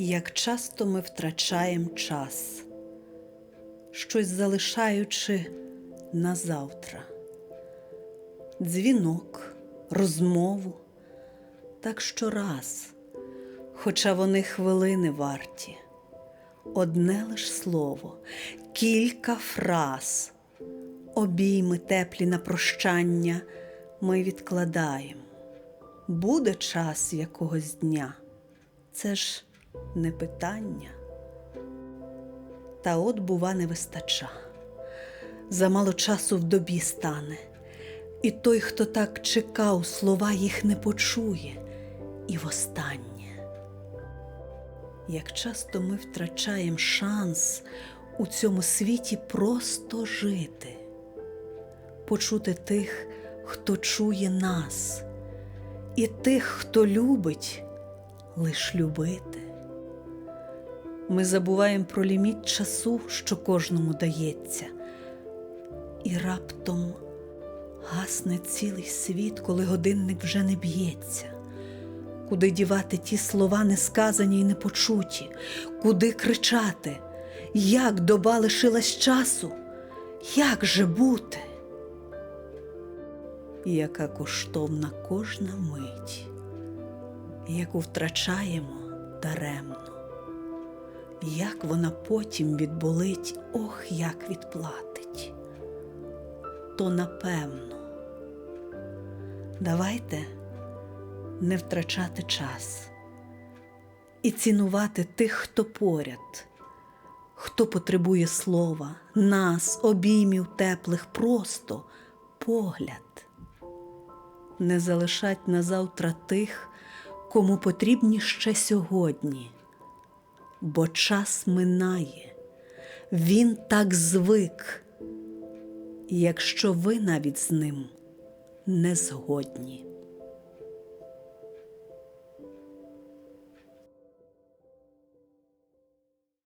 Як часто ми втрачаємо час, щось залишаючи на завтра, дзвінок, розмову, так щораз, хоча вони хвилини варті, одне лиш слово, кілька фраз, обійми теплі на прощання ми відкладаємо. Буде час якогось дня, це ж не питання. Та от, бува, не вистача. Замало часу в добі стане, і той, хто так чекав, слова їх не почує, і востаннє. Як часто ми втрачаємо шанс у цьому світі просто жити, почути тих, хто чує нас, і тих, хто любить, лиш любити. Ми забуваємо про ліміт часу, що кожному дається, і раптом гасне цілий світ, коли годинник вже не б'ється. Куди дівати ті слова несказані й непочуті, куди кричати, як доба лишилась часу, як же бути? Яка коштовна кожна мить, яку втрачаємо даремно як вона потім відболить, ох, як відплатить. То напевно, давайте не втрачати час і цінувати тих, хто поряд, хто потребує слова, нас, обіймів теплих, просто погляд. Не залишать на завтра тих, кому потрібні ще сьогодні бо час минає, він так звик, якщо ви навіть з ним не згодні.